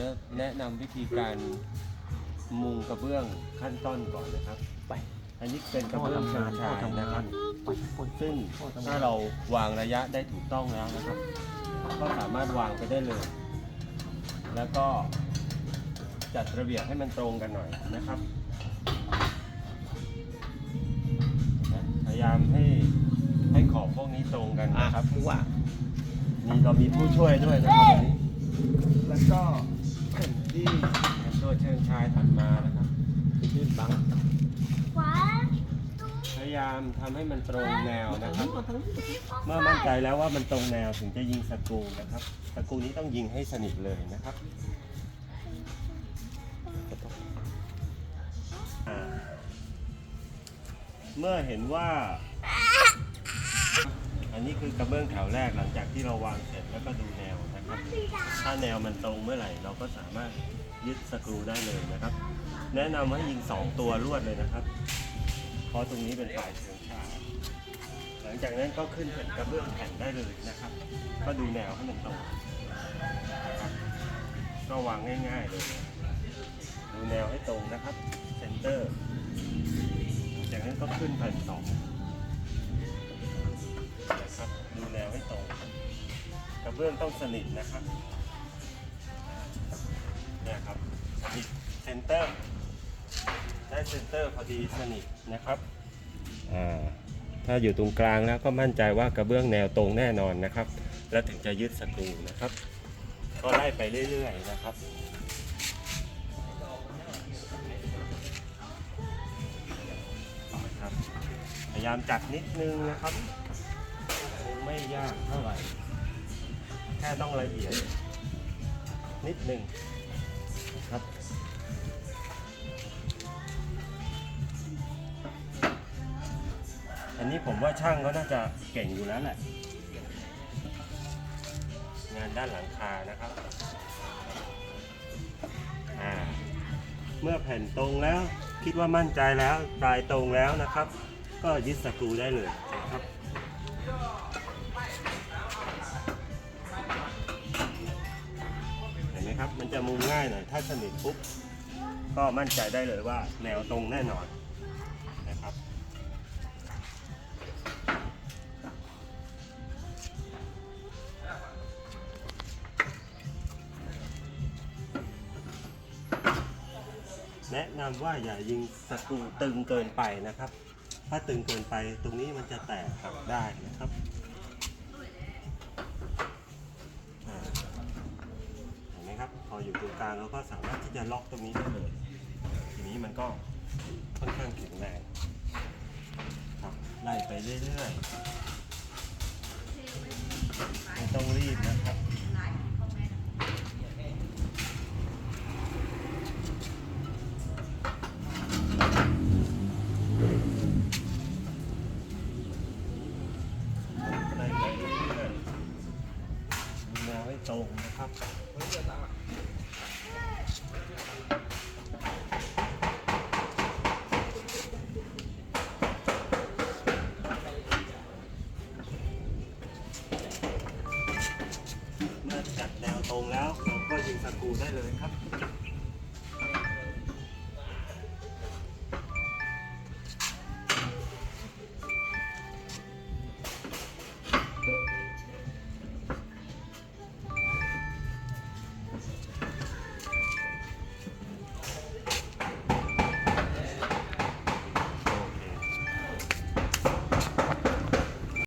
จะแนะนำวิธีการมุงกระเบื้องขั้นต้นก่อนนะครับ ไป อันนี้เป็นกระเบื้องเชิงชายนะครับไปคนซึ่งถ้าเราวางระยะได้ถูกต้องแล้วนะครับ ก็สามารถวางไปได้เลย แล้วก็จัดระเบียบให้มันตรงกันหน่อยนะครับนะพยายามให้ให้ขอบพวกนี้ตรงกันอะนะครับมึงว่ามีเรามีผู้ช่วยด้วยนะครับวันนี้แล้วก็แผ่น ที่เป็นตัวเชิงชายถัดมานะครับยื่นบังพยายามทำให้มันตรงแนวนะครับ นี้เมื่อมั่นใจแล้วว่ามันตรงแนวถึงจะยิงสกรูนะครับสกรูนี้ต้องยิงให้สนิทเลยนะครับอ่าเมื่อเห็นว่า นนี้คือกระเบื้องแถวแรกหลังจากที่เราวางเสร็จแล้วก็ดูแนวนะครับ ถ้าแนวมันตรงเมื่อไหร่ เราก็สามารถยึดสกรูได้เลยนะครับ แนะนำให้ยิงสองตัวรวดเลยนะครับเพราะตรงนี้เป็นฝ่ายเชิงชาหลังจากนั้นก็ขึ้นแผ่นกระเบื้องแผ่นได้เลยนะครับ ก็ดูแนวให้มันตรงก็วางง่ายๆเลย ดูแนวให้ตรงนะครับ เซนเตอร์จากนั้นก็ขึ้นแผ่นสอง นะครับ ดูแนวให้ตรงกระเบื้องต้องสนิทนะครับเนี่ยครับสนิทเซนเตอร์ได้เซนเตอร์พอดีสนิทนะครับอ่าถ้าอยู่ตรงกลางแล้วก็มั่นใจว่ากระเบื้องแนวตรงแน่นอนนะครับ แล้วถึงจะยึดสกรูนะครับ ก็ไล่ไปเรื่อยๆนะครับพยายามจัดนิดนึงนะครับ ไม่ยากเท่าไหร่ แค่ต้องละเอียด นิดนึงครับอันนี้ผมว่าช่างก็น่าจะเก่งอยู่แล้วแหละ งานด้านหลังคานะครับ เมื่อแผ่นตรงแล้วคิดว่ามั่นใจแล้วปลายตรงแล้วนะครับ ก็ยึดสกรูได้เลย นะครับ มันจะมุมง่ายหน่อย ถ้าสนิทปุ๊บ ก็มั่นใจได้เลยว่าแนวตรงแน่นอนนะครับแนะนำว่าอย่ายิงสกูตึงเกินไปนะครับ ถ้าตึงเกินไปตรงนี้มันจะแตกหักได้นะครับอ่าเห็นไหมครับ พ ออยู่ตรงกลางเราก็สามารถที่จะล็อกตรงนี้ได้เลย ทีนี้มันก็ค่อนข้างแข็งแรงครับไล่ไปเรื่อยๆไม่ต้องรีบนะครับไล่ไปเรื่อยๆดูแนวให้ตรงนะครับ